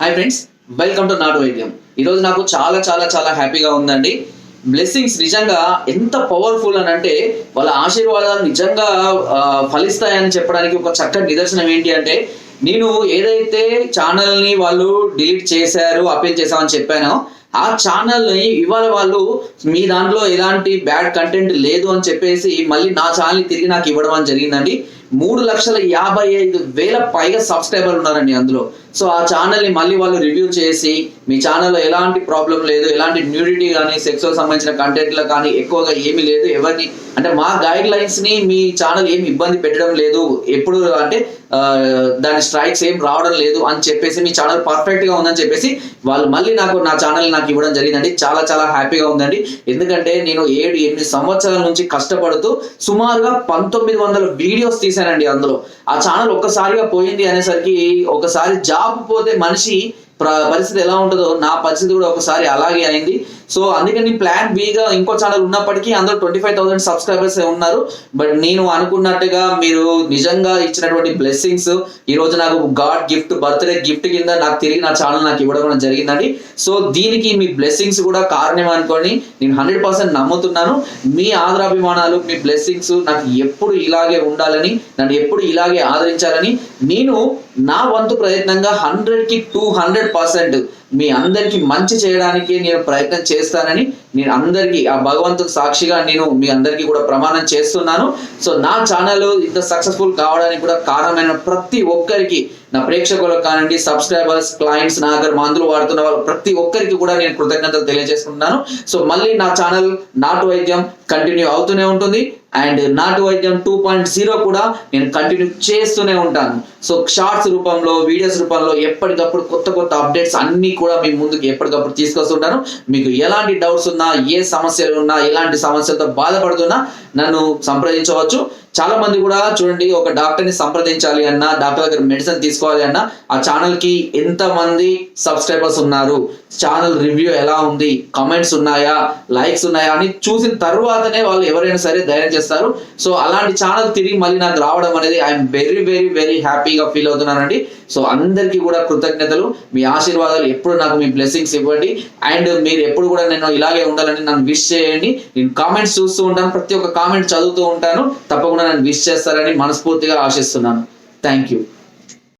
Hi friends welcome to నాటు వైద్యం ఈరోజు నాకు చాలా చాలా చాలా హ్యాపీగా ఉందండి. బ్లెస్సింగ్స్ నిజంగా ఎంత పవర్ఫుల్ అని అంటే వాళ్ళ ఆశీర్వాదాలు నిజంగా ఫలిస్తాయని చెప్పడానికి ఒక చక్కటి నిదర్శనం ఏంటి అంటే నేను ఏదైతే ఛానల్ని వాళ్ళు డిలీట్ చేశారు అపీల్ చేశామని చెప్పానో ఆ ఛానల్ని ఇవాళ వాళ్ళు మీ దాంట్లో ఎలాంటి బ్యాడ్ కంటెంట్ లేదు అని చెప్పేసి మళ్ళీ నా ఛానల్ని తిరిగి నాకు ఇవ్వడం అని జరిగిందండి. మూడు లక్షల యాభై ఐదు వేల పైగా సబ్స్క్రైబర్ ఉన్నారండి అందులో. సో ఆ ఛానల్ని మళ్ళీ వాళ్ళు రివ్యూ చేసి మీ ఛానల్లో ఎలాంటి ప్రాబ్లం లేదు ఎలాంటి న్యూడిటీ కానీ సెక్సువల్ సంబంధించిన కంటెంట్లో కానీ ఎక్కువగా ఏమీ లేదు ఎవరిని అంటే మా గైడ్ లైన్స్ని మీ ఛానల్ ఏమి ఇబ్బంది పెట్టడం లేదు ఎప్పుడు అంటే దాని స్ట్రైక్స్ ఏం రావడం లేదు అని చెప్పేసి మీ ఛానల్ పర్ఫెక్ట్గా ఉందని చెప్పేసి వాళ్ళు మళ్ళీ నాకు నా ఛానల్ నాకు ఇవ్వడం జరిగిందండి. చాలా చాలా హ్యాపీగా ఉందండి. ఎందుకంటే నేను ఏడు ఎనిమిది సంవత్సరాల నుంచి కష్టపడుతూ సుమారుగా పంతొమ్మిది వందల వీడియోస్ తీశానండి అందులో. ఆ ఛానల్ ఒక్కసారిగా పోయింది అనేసరికి ఒకసారి జాబ్ పోతే మనిషి పరిస్థితి ఎలా ఉంటుందో నా పరిస్థితి కూడా ఒకసారి అలాగే అయింది. సో అందుకని ప్లాన్ బిగా ఇంకో ఛానల్ ఉన్నప్పటికీ అందరూ ట్వంటీ ఫైవ్ థౌసండ్ సబ్స్క్రైబర్స్ ఉన్నారు. బట్ నేను అనుకున్నట్టుగా మీరు నిజంగా ఇచ్చినటువంటి బ్లెస్సింగ్స్ ఈ రోజు నాకు గాడ్ గిఫ్ట్ బర్త్డే గిఫ్ట్ కింద నాకు తిరిగి నా ఛానల్ నాకు ఇవ్వడం జరిగిందండి. సో దీనికి మీ బ్లెస్సింగ్స్ కూడా కారణం అనుకోని నేను హండ్రెడ్ పర్సెంట్ నమ్ముతున్నాను. మీ ఆదరాభిమానాలు మీ బ్లెస్సింగ్స్ నాకు ఎప్పుడు ఇలాగే ఉండాలని నన్ను ఎప్పుడు ఇలాగే ఆదరించాలని నేను నా వంతు ప్రయత్నంగా హండ్రెడ్కి టూ హండ్రెడ్ పర్సెంట్ మీ అందరికి మంచి చేయడానికి నేను ప్రయత్నం చేస్తానని నేను అందరికీ ఆ భగవంతుడు సాక్షిగా నేను మీ అందరికీ కూడా ప్రమాణం చేస్తున్నాను. సో నా ఛానల్ ఇంత సక్సెస్ఫుల్ కావడానికి కూడా కారణమైన ప్రతి ఒక్కరికి నా ప్రేక్షకులకు కానివ్వండి సబ్స్క్రైబర్స్ క్లయింట్స్ నా దగ్గర మందులు వాడుతున్న వాళ్ళు ప్రతి ఒక్కరికి కూడా నేను కృతజ్ఞతలు తెలియజేసుకుంటున్నాను. సో మళ్ళీ నా ఛానల్ నాటు వైద్యం కంటిన్యూ అవుతూనే ఉంటుంది. అండ్ నాటు వైద్యం టూ పాయింట్ జీరో కూడా నేను కంటిన్యూ చేస్తూనే ఉంటాను. సో షార్ట్స్ రూపంలో వీడియోస్ రూపంలో ఎప్పటికప్పుడు కొత్త కొత్త అప్డేట్స్ అన్ని కూడా మీ ముందుకు ఎప్పటికప్పుడు తీసుకొస్తుంటాను. మీకు ఎలాంటి డౌట్స్ ఉన్నా ఏ సమస్యలు ఉన్నా ఎలాంటి సమస్యలతో బాధపడుతున్నా నన్ను సంప్రదించవచ్చు. చాలా మంది కూడా చూడండి ఒక డాక్టర్ని సంప్రదించాలి అన్నా డాక్టర్ దగ్గర మెడిసిన్ తీసుకోవాలి అన్నా ఆ ఛానల్కి సబ్స్క్రైబర్స్ ఉన్నారు? ఛానల్ రివ్యూ ఎలా ఉంది? కమెంట్స్ ఉన్నాయా? లైక్స్ ఉన్నాయా? అని చూసిన తర్వాతనే వాళ్ళు ఎవరైనా సరే ధైర్యం చేస్తారు. సో అలాంటి ఛానల్ తిరిగి మళ్ళీ నాకు రావడం అనేది ఐఎమ్ వెరీ వెరీ వెరీ హ్యాపీగా ఫీల్ అవుతున్నానండి. సో అందరికీ కూడా కృతజ్ఞతలు. మీ ఆశీర్వాదాలు ఎప్పుడు నాకు మీ బ్లెస్సింగ్స్ ఇవ్వండి. అండ్ మీరు ఎప్పుడు కూడా నేను ఇలాగే ఉండాలని నన్ను విష్ చేయండి. నేను కామెంట్స్ చూస్తూ ఉంటాను. ప్రతి ఒక్క కామెంట్ చదువుతూ ఉంటాను. తప్పకుండా నన్ను విష్ చేస్తారని మనస్ఫూర్తిగా ఆశిస్తున్నాను. Thank you